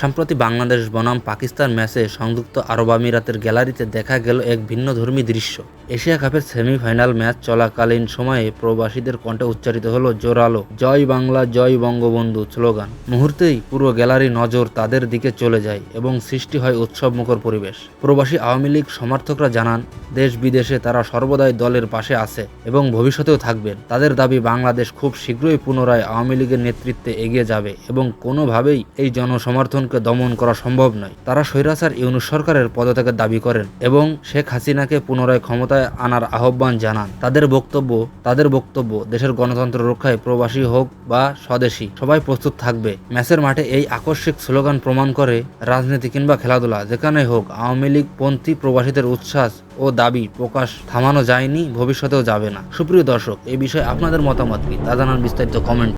সম্প্রতি বাংলাদেশ, বনাম, পাকিস্তান ম্যাচে সংযুক্ত আরব আমিরাতের গ্যালারিতে দেখা গেল এক ভিন্নধর্মী দৃশ্য। এশিয়া কাপের সেমিফাইনাল ম্যাচ চলাকালীন সময়ে প্রবাসীদের কণ্ঠে উচ্চারিত হলো জোরালো, জয় বাংলা, জয় বঙ্গবন্ধু স্লোগান। মুহূর্তেই পুরো গ্যালারি নজর তাদের দিকে চলে যায় এবং সৃষ্টি হয় উৎসবমুখর পরিবেশ। প্রবাসী আওয়ামী লীগ সমর্থকরা জানান, দেশ বিদেশে তারা সর্বদাই দলের পাশে আছে এবং ভবিষ্যতেও থাকবেন। তাদের দাবি, বাংলাদেশ খুব শীঘ্রই পুনরায় আওয়ামী লীগের নেতৃত্বে এগিয়ে যাবে এবং কোনোভাবেই এই জনসমর্থনকে দমন করা সম্ভব নয়। তারা স্বৈরাচার ইউনুস সরকারের পদত্যাগের দাবি করেন এবং শেখ হাসিনাকে পুনরায় ক্ষমতায় আনার আহ্বান জানান। তাদের বক্তব্য তাদের বক্তব্য দেশের গণতন্ত্র রক্ষায় প্রবাসী হোক বা স্বদেশী, সবাই প্রস্তুত থাকবে। ম্যাচের মাঠে এই আকস্মিক স্লোগান প্রমাণ করে রাজনীতি কিংবা খেলাধুলা যেখানে হোক, আওয়ামী লীগ পন্থী প্রবাসীদের উচ্ছ্বাস ও দাবি প্রকাশ থামানো যায়নি, ভবিষ্যতেও যাবে না। সুপ্রিয় দর্শক এই বিষয়ে আপনাদের মতামত কি? তা জানান বিস্তারিত কমেন্ট।